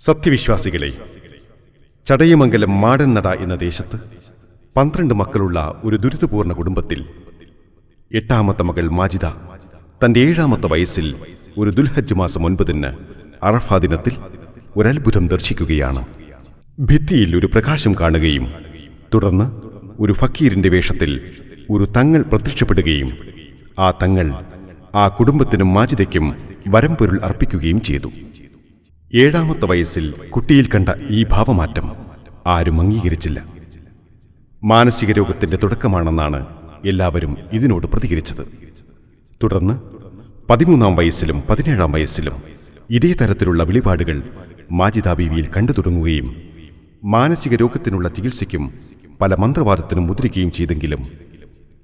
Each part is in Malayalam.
സത്യവിശ്വാസികളെ ചടയമംഗലം മാടന്നട എന്ന ദേശത്ത് പന്ത്രണ്ട് മക്കളുള്ള ഒരു ദുരിതപൂർണ കുടുംബത്തിൽ എട്ടാമത്തെ മകൾ മാജിദ തന്റെ ഏഴാമത്തെ വയസ്സിൽ ഒരു ദുൽഹജ്ജ് മാസം ഒൻപതിന് അറഫാ ദിനത്തിൽ ഒരത്ഭുതം ദർശിക്കുകയാണ്. ഭിത്തിയിൽ ഒരു പ്രകാശം കാണുകയും തുടർന്ന് ഒരു ഫക്കീരിന്റെ വേഷത്തിൽ ഒരു തങ്ങൾ പ്രത്യക്ഷപ്പെടുകയും ആ തങ്ങൾ ആ കുടുംബത്തിനും മാജിദയ്ക്കും വരംപൊരുൾ അർപ്പിക്കുകയും ചെയ്തു. ഏഴാമത്തെ വയസ്സിൽ കുട്ടിയിൽ കണ്ട ഈ ഭാവമാറ്റം ആരും അംഗീകരിച്ചില്ല. മാനസിക രോഗത്തിന്റെ തുടക്കമാണെന്നാണ് എല്ലാവരും ഇതിനോട് പ്രതികരിച്ചത്. തുടർന്ന് പതിമൂന്നാം വയസ്സിലും പതിനേഴാം വയസ്സിലും ഇതേ തരത്തിലുള്ള വെളിപാടുകൾ മാജിദ ബീവിയിൽ കണ്ടു തുടങ്ങുകയും മാനസിക രോഗത്തിനുള്ള ചികിത്സയ്ക്കും പല മന്ത്രവാദത്തിനും മുദ്രിക്കുകയും ചെയ്തെങ്കിലും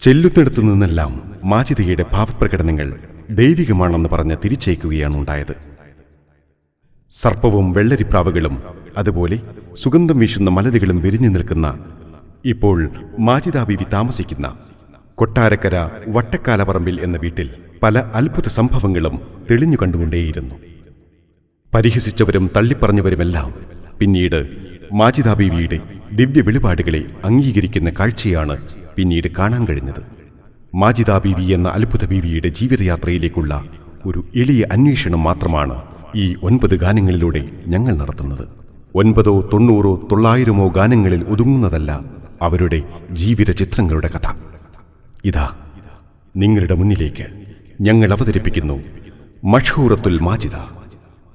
ചെല്ലുന്നിടത്തു നിന്നെല്ലാം മാജിദയുടെ ഭാവപ്രകടനങ്ങൾ ദൈവികമാണെന്ന് പറഞ്ഞ് തിരിച്ചയക്കുകയാണ് ഉണ്ടായത്. സർപ്പവും വെള്ളരിപ്രാവുകളും അതുപോലെ സുഗന്ധം വീശുന്ന മലരുകളും വിരിഞ്ഞു നിൽക്കുന്ന ഇപ്പോൾ മാജിദാബിവി താമസിക്കുന്ന കൊട്ടാരക്കര വട്ടക്കാലപറമ്പിൽ എന്ന വീട്ടിൽ പല അത്ഭുത സംഭവങ്ങളും തെളിഞ്ഞു കണ്ടുകൊണ്ടേയിരുന്നു. പരിഹസിച്ചവരും തള്ളിപ്പറഞ്ഞവരുമെല്ലാം പിന്നീട് മാജിദാബിവിയുടെ ദിവ്യ വെളിപാടുകളെ അംഗീകരിക്കുന്ന കാഴ്ചയാണ് പിന്നീട് കാണാൻ കഴിഞ്ഞത്. മാജിദാബിവി എന്ന അത്ഭുത ബീവിയുടെ ജീവിതയാത്രയിലേക്കുള്ള ഒരു എളിയ അന്വേഷണം മാത്രമാണ് ഈ ഒൻപത് ഗാനങ്ങളിലൂടെ ഞങ്ങൾ നടത്തുന്നത്. ഒൻപതോ തൊണ്ണൂറോ തൊള്ളായിരമോ ഗാനങ്ങളിൽ ഒതുങ്ങുന്നതല്ല അവരുടെ ജീവിത ചിത്രങ്ങളുടെ കഥ. ഇതാ നിങ്ങളുടെ മുന്നിലേക്ക് ഞങ്ങൾ അവതരിപ്പിക്കുന്നു മഷൂറത്തുൽ മാജിദ.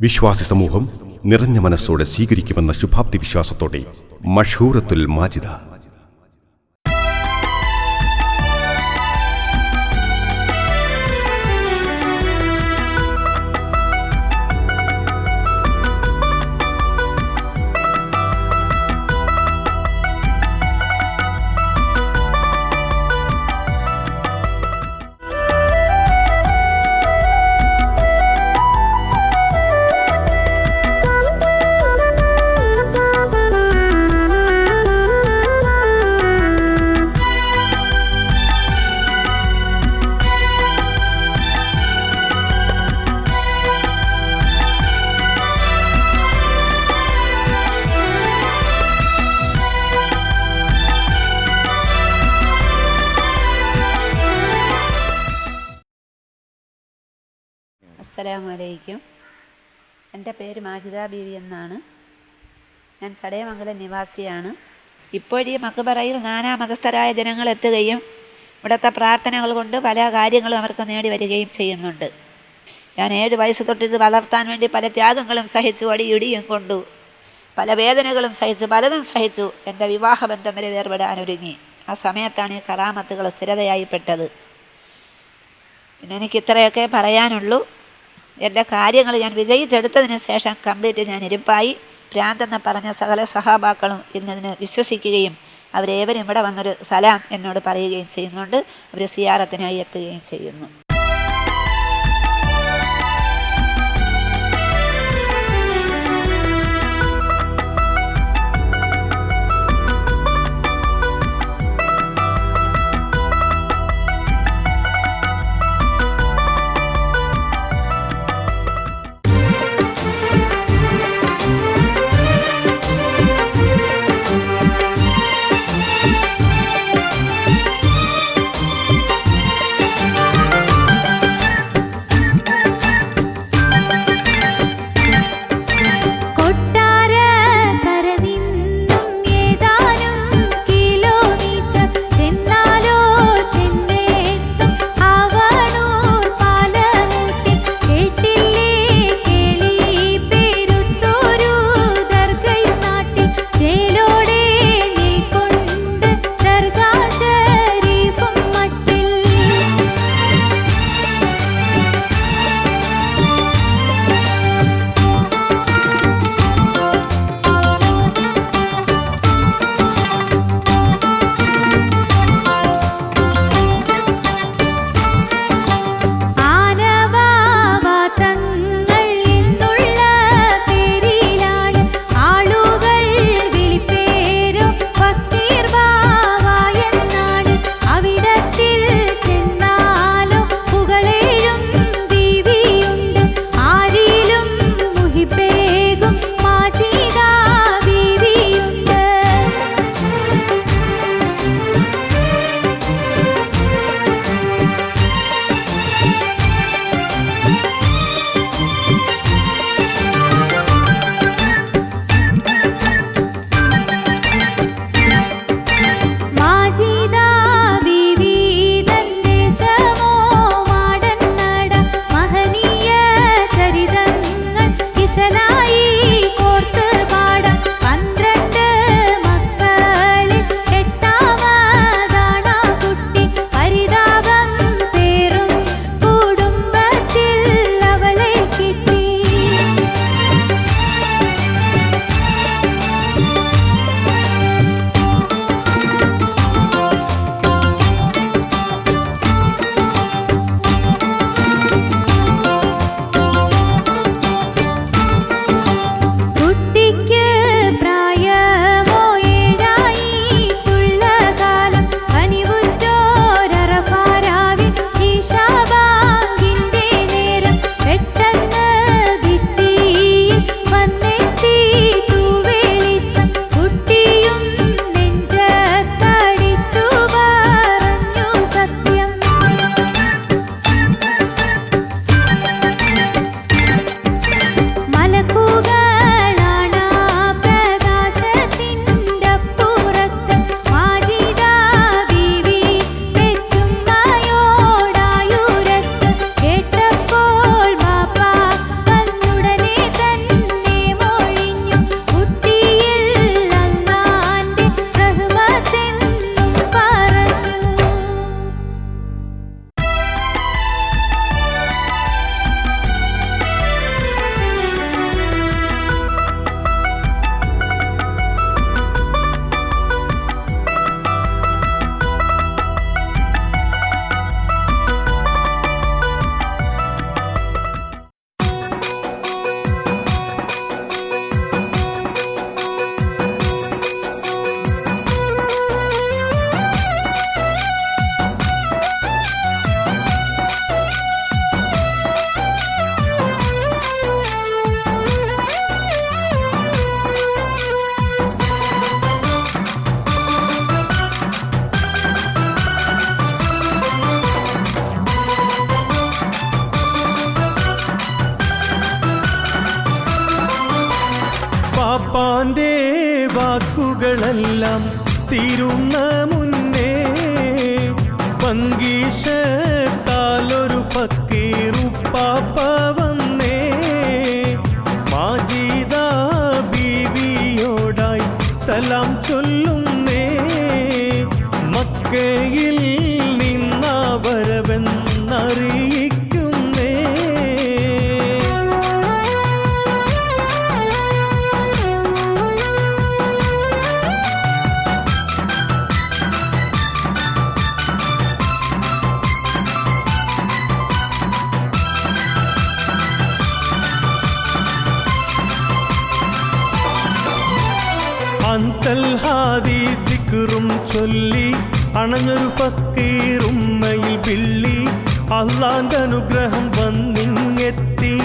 വിശ്വാസി സമൂഹം നിറഞ്ഞ മനസ്സോടെ സ്വീകരിക്കുമെന്ന ശുഭാപ്തി വിശ്വാസത്തോടെ മഷൂറത്തുൽ മാജിദ. അസ്സലാമു അലൈക്കും എന്റെ പേര് മാജിദ ബീവി എന്നാണ്. ഞാൻ ചടയമംഗലം നിവാസിയാണ്. ഇപ്പോഴീ മക്ബറയിൽ നാനാ മതസ്ഥരായ ജനങ്ങൾ എത്തുകയും ഇവിടുത്തെ പ്രാർത്ഥനകൾ കൊണ്ട് പല കാര്യങ്ങളും അവർക്ക് നേടി വരികയും ചെയ്യുന്നുണ്ട്. ഞാൻ ഏഴ് വയസ്സ് തൊട്ട് ഇത് വളർത്താൻ വേണ്ടി പല ത്യാഗങ്ങളും സഹിച്ചു അടിയിടിയും കൊണ്ടു പല വേദനകളും സഹിച്ചു പലതും സഹിച്ചു എന്റെ വിവാഹബന്ധം വരെ വേർപെടാൻ ഒരുങ്ങി. ആ സമയത്താണ് ഈ കറാമത്തുകൾ സ്ഥിരതയായി പെട്ടത്. പിന്നെ എനിക്ക് ഇത്രയൊക്കെ പറയാനുള്ളൂ. എന്റെ കാര്യങ്ങൾ ഞാൻ വിജയിച്ചെടുത്തതിന് ശേഷം കംപ്ലീറ്റ് ഞാൻ ഇരിപ്പായി. ഭ്രാന്തെന്ന് പറഞ്ഞ സകല സഹാബാക്കളും ഇന്നതിന് വിശ്വസിക്കുകയും അവരേവരും ഇവിടെ വന്നൊരു സലാം എന്നോട് പറയുകയും ചെയ്യുന്നുണ്ട്. അവർ സിയാറത്തിനായി എത്തുകയും ചെയ്യുന്നു. കടമ്പകളെല്ലാം തീരുന്ന മുന്നേ പങ്കീഷത്താലൊരു ഫക്കീറുപ്പാപ്പ ചൊല്ലി അണഞ്ഞൊരു ഫക്കീറുമ്മയിൽ പിള്ളി. അള്ളാന്റെ അനുഗ്രഹം വന്നിങ്ങെത്തി.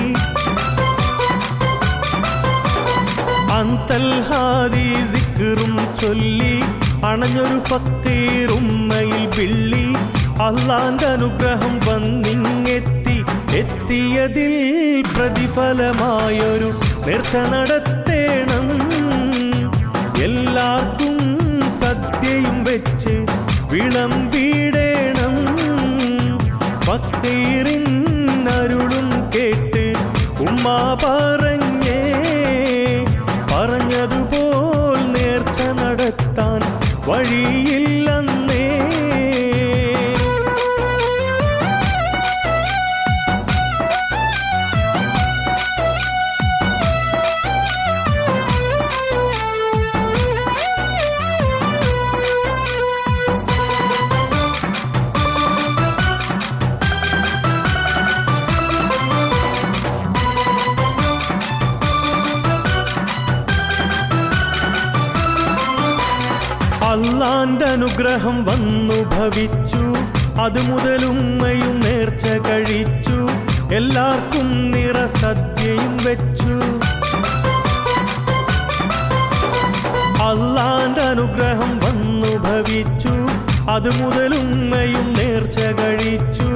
അന്തൽ ഹാദി ദിക്റും ചൊല്ലി അണഞ്ഞൊരു ഫക്കീറുമ്മയിൽ പിള്ളി. അള്ളാന്റെ അനുഗ്രഹം വന്നിങ്ങെത്തി. എത്തിയതിൽ പ്രതിഫലമായൊരു നേർച്ച നടത്തേണം. എല്ലാവർക്കും വെച്ച് വിളമ്പിടേണം പത്തേറിൻ അരുളും കേട്ട് ഉമ്മ അള്ളാന്റെ അനുഗ്രഹം വന്നു ഭവിച്ചു അത് മുതലുമ്മയും നേർച്ച കഴിച്ചു എല്ലാവർക്കും നിറ സദ്യയും വെച്ചു അള്ളാന്റെ അനുഗ്രഹം വന്നു ഭവിച്ചു അത് മുതലുമ്മയും നേർച്ച കഴിച്ചു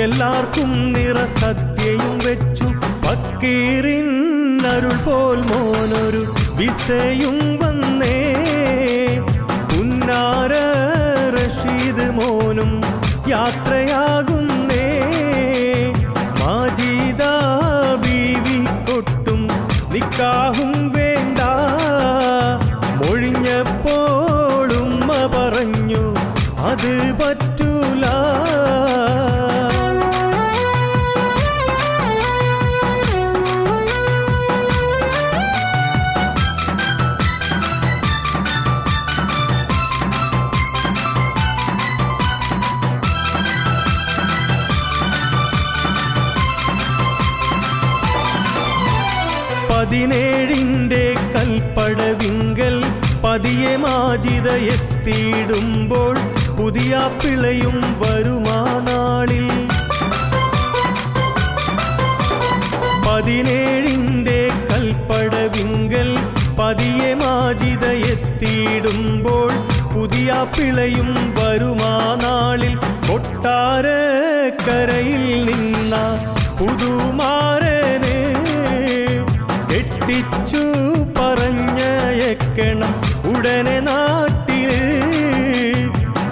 എല്ലാവർക്കും നിറ സദ്യയും വെച്ചു ഫക്കീറിൻ അരുൾ പോൽ മോനൊരു വിസയും വന്നേ പുന്നാര റഷീദ് മോനും യാത്രയാകുന്നേ പതിനേഴിന്റെ കൽപ്പടവിങ്കൽ പതിയെ മാജിത എത്തിയിടുമ്പോൾ പുതിയ പിളയും വരുമാ നാളിൽ കൊട്ടാരക്കരയിൽ നിന്ന പുതുമാരനെ എട്ടിച്ചു പറഞ്ഞയക്കണം ഉടനെ നാട്ടിൽ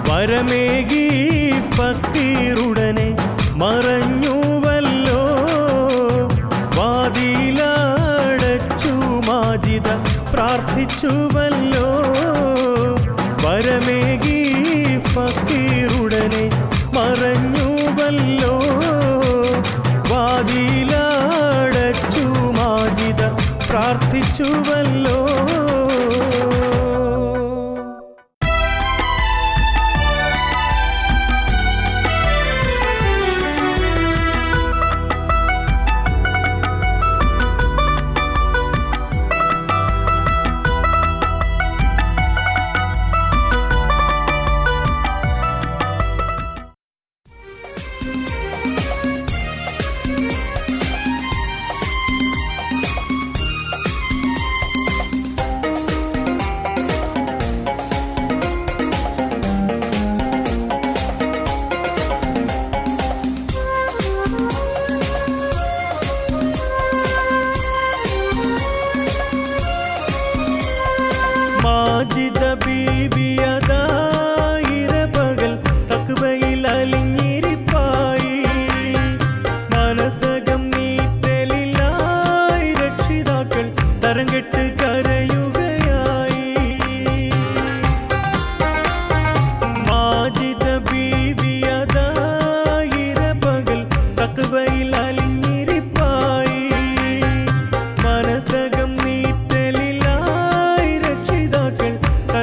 വരമേകി പക്കീറുടനെ മറഞ്ഞുവല്ലോ പ്രാർത്ഥിച്ചുവല്ലോ വരമേകി ഫക്കീറുടനെ മറഞ്ഞുവല്ലോ വാതിലാടച്ചു മാജിത പ്രാർത്ഥിച്ചുവല്ലോ.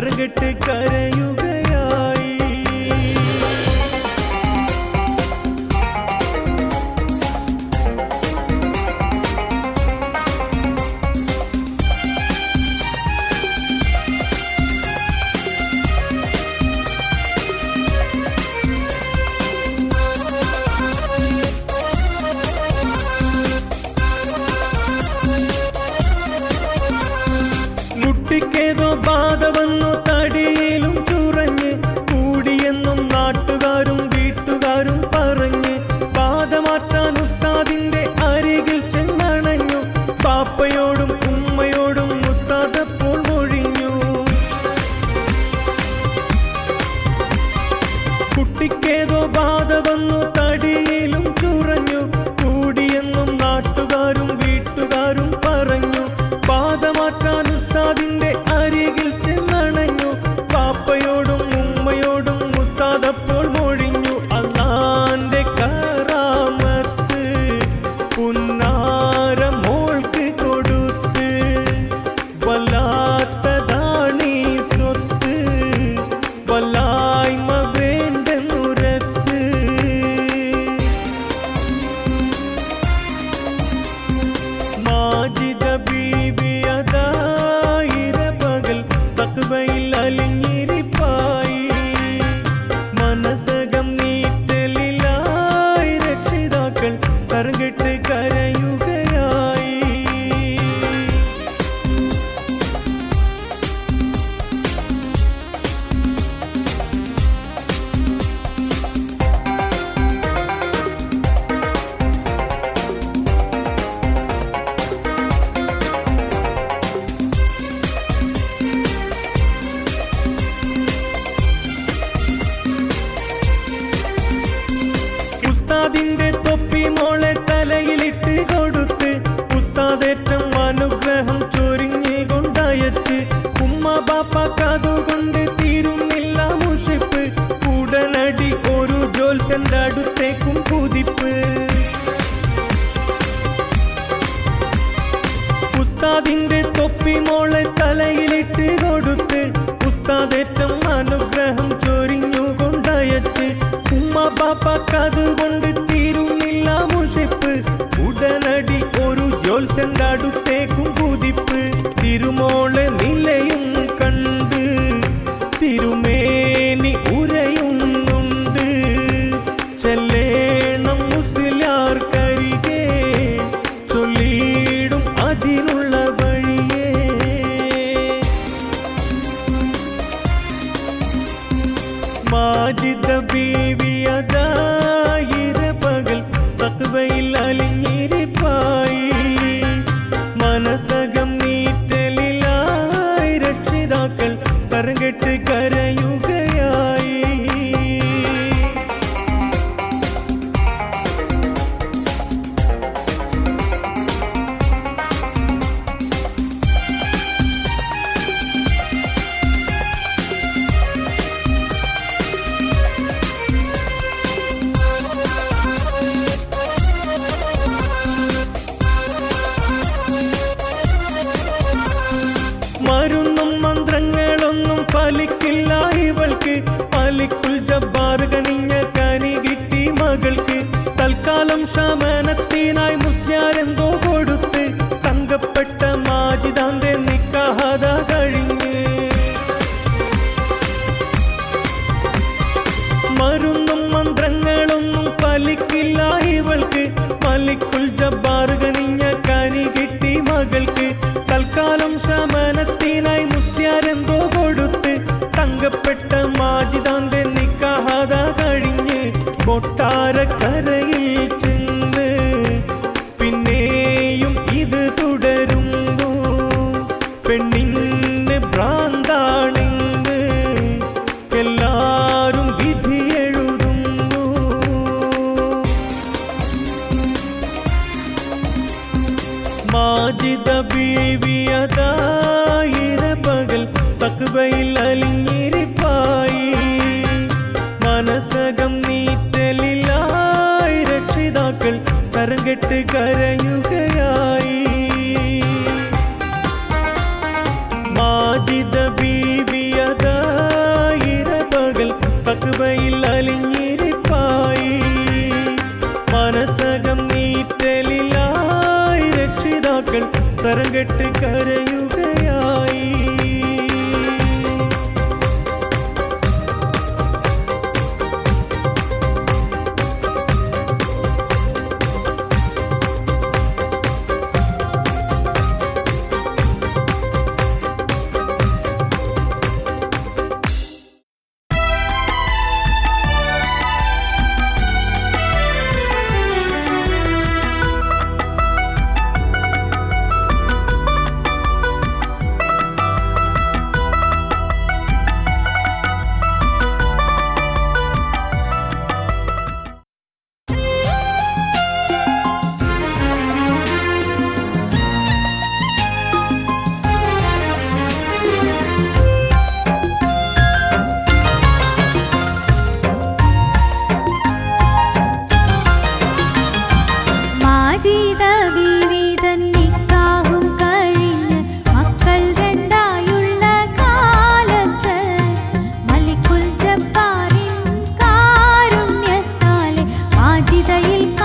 கருகட்டு கரையும் മാജിദ ബീവി கருணையினாய் கட்டு கரை வார்த்தையில்